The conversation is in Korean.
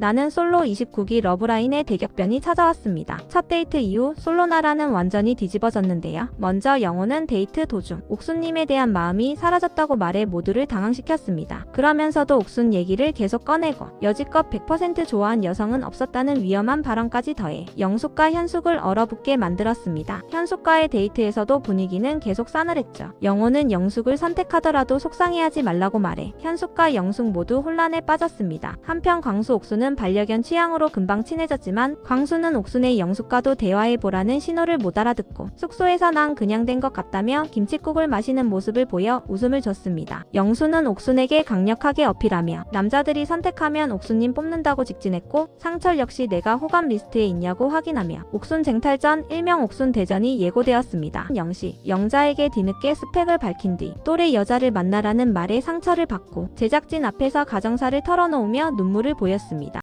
나는 솔로 29기 러브라인의 대격변이 찾아왔습니다. 첫 데이트 이후 솔로나라는 완전히 뒤집어졌는데요. 먼저 영호는 데이트 도중 옥순님에 대한 마음이 사라졌다고 말해 모두를 당황시켰습니다. 그러면서도 옥순 얘기를 계속 꺼내고 여지껏 100% 좋아한 여성은 없었다는 위험한 발언까지 더해 영숙과 현숙을 얼어붙게 만들었습니다. 현숙과의 데이트에서도 분위기는 계속 싸늘했죠. 영호는 영숙을 선택하더라도 속상해하지 말라고 말해 현숙과 영숙 모두 혼란에 빠졌습니다. 한편 광수 옥수는 반려견 취향으로 금방 친해졌지만 광수는 옥순의 영숙과도 대화해보라는 신호를 못 알아듣고 숙소에서 난 그냥 된 것 같다며 김치국을 마시는 모습을 보여 웃음을 줬습니다. 영수는 옥순에게 강력하게 어필하며 남자들이 선택하면 옥순님 뽑는다고 직진했고 상철 역시 내가 호감 리스트에 있냐고 확인하며 옥순 쟁탈 전 일명 옥순 대전이 예고되었습니다. 영시 영자에게 뒤늦게 스펙을 밝힌 뒤 또래 여자를 만나라는 말에 상처를 받고 제작진 앞에서 가정사를 털어놓으며 눈물을 보였습니다.